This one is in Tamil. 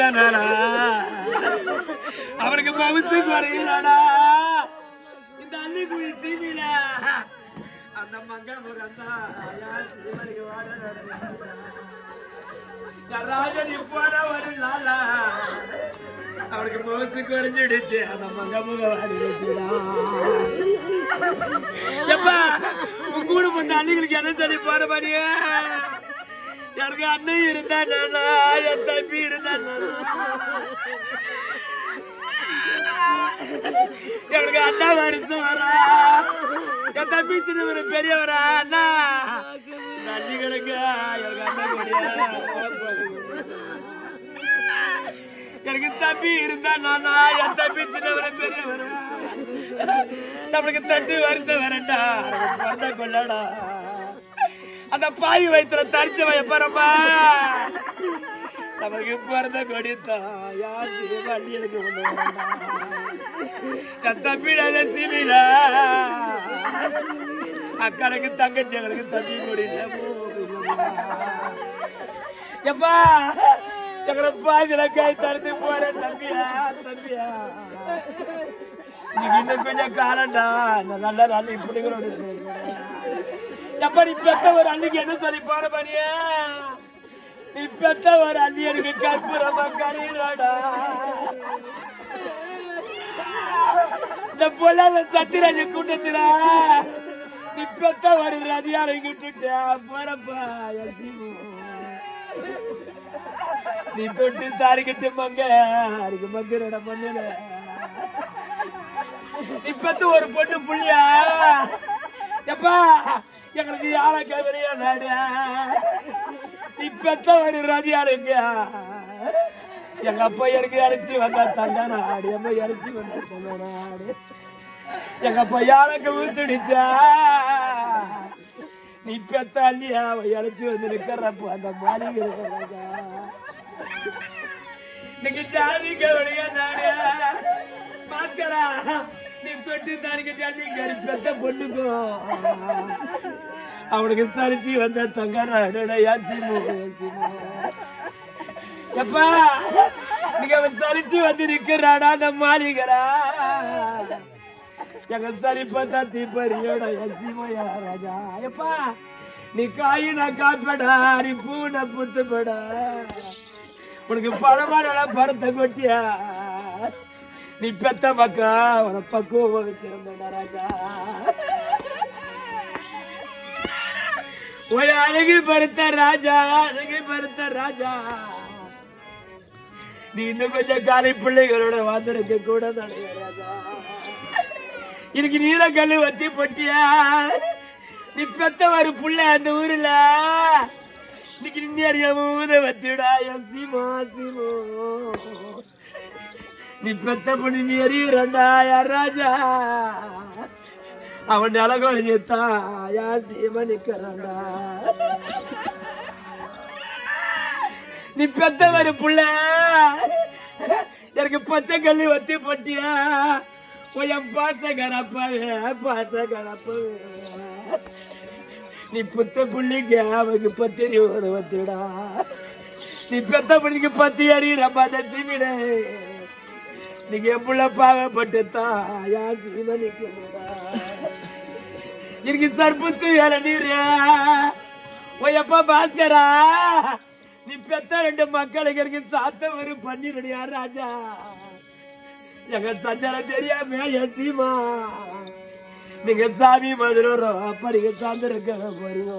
தானாடா? அவனுக்கு பவுசு குறையிலடா. இந்த அள்ளி குழி தீவில அந்த மங்க முகந்தா யார் ராஜன் இப்போட ஒரு நாளா. அவனுக்கு மவுசு குறைஞ்சிடுச்சு. அந்த மங்க முக வாடிடுச்சுடா. எப்பா உன் கூட வந்த அள்ளிகளுக்கு என்ன சொல்லி பாட பாடிய எனக்கு அண்ணன் இருந்தா நானா என் தம்பி இருந்தா நானா எனக்கு அண்ணா வருஷம் வரா. என் தம்பி சின்னவர் பெரியவரா அண்ணா. நன்றி கிடக்க. எனக்கு அண்ணா எனக்கு தம்பி இருந்தா நானா? என் தம்பி சின்னவர பெரியவரா. நம்மளுக்கு தட்டு வருஷம் வரண்டா பிறந்த கொள்ளடா அந்த பாய் வயிற்றுல தரிச்சவன் எப்பறமா நமக்கு பிறந்த கொடி யார் வண்டி எனக்கு என் அக்கனுக்கு தங்கச்சி எங்களுக்கு தம்பி கொடி போ, எப்பா எங்களை பாதில கை தடுத்து போற தம்பியா தம்பியா? நீங்க இன்னும் கொஞ்சம் காலண்டா இந்த நல்ல நாள் இப்படி கூட எப்ப நீ பெத்த ஒரு அன்னைக்கு என்ன சொல்லி போற பண்ணிய நீ பெத்த ஒரு அள்ளி எனக்கு கற்பூரமா கரையிறாடா இந்த பொல்லாத சத்யராஜ கூட்டத்துல நீ பெத்த ஒரு ரதியாரை விட்டுட்ட போறப்பா என் நீ தொட்டு தாரிக்கிட்டு மங்க அதுக்கு மங்கரட பண்ணுற இப்பத்து ஒரு பொண்ணு புள்ளியா? எப்பா எங்களுக்கு யார கவலையா நாடு இப்பத்த ஒரு ரதியா இருக்கு எங்க அப்பா எனக்கு இறைச்சி வந்தா தங்க நாடு அம்மா இறைச்சி வந்தா தங்க நாடு எங்க அப்பா யாருக்கு ஊத்துடிச்சா? நீ பெத்த அள்ளியா? இறைச்சி வந்து நிக்கிறப்ப அந்த மாளிகை இன்னைக்கு ஜாதிக்க வழியா நாடு பாஸ்கரா தொட்டு தானிக்கு ஜல்லி கறி பெத்த பொண்ணுக்கும் அவனுக்கு சரிச்சு வந்த தங்கடா யாசிமோ எப்பா நீங்க அவன் சரிச்சு வந்து நிக்கிறாடா அந்த மாளிகரா? எங்க சரிப்பா பார்த்தா தீப்பறியோட யாசிமோயா ராஜா. எப்பா நீ காயினா காப்படா நீ பூனை புத்துப்படா. உனக்கு பழமான படத்தை கொட்டியா? நீ பெத்த மக்கா? உன பக்குவம் சிறந்த ராஜா ஒரு அழகு பருத்த ராஜா அழகு பருத்த ராஜா. நீ இன்னும் கொஞ்சம் காலை பிள்ளைகளோட வாழ்ந்திருக்க கூட தானே ராஜா. இன்னைக்கு நீல கல்லு வத்தி பொட்டியா? நீ பெத்த ஒரு புள்ள அந்த ஊர்ல. இன்னைக்கு நின்று அறியாம ஊத வத்திடா என் சீமோ சீமோ. நீ பெத்த பண்ணி நீ அறியுறண்டா யார் ராஜா. அவன் அழகொழித்தான் யா சீம நிக்கிறான்டா நீ பெத்தவரு புள்ள. எனக்கு பச்சை கல்லி வத்தி போட்டியா? என் பாசகரப்பவே பாசகரப்பவே நீ புத்த புள்ளிக்கு அவனுக்கு பத்திரி ஒரு வத்துடா நீ பெத்த புள்ளிக்கு பத்தி அடி ரம்பாத நீங்க என் புள்ள பாவப்பட்டு தாயா சீமனிக்கு இருக்கு சர்புத்து வேலை நீர். ஓயப்பா பாஸ்கரா? நீ பெத்த ரெண்டு மக்களுக்கு இருக்கு சாத்த ஒரு பண்ணிடுடியா ராஜா. எங்க சஞ்சாரம் தெரியாம என் சீமா? நீங்க சாமி மதுரம் அப்ப நீங்க சாந்திருக்க போறீங்க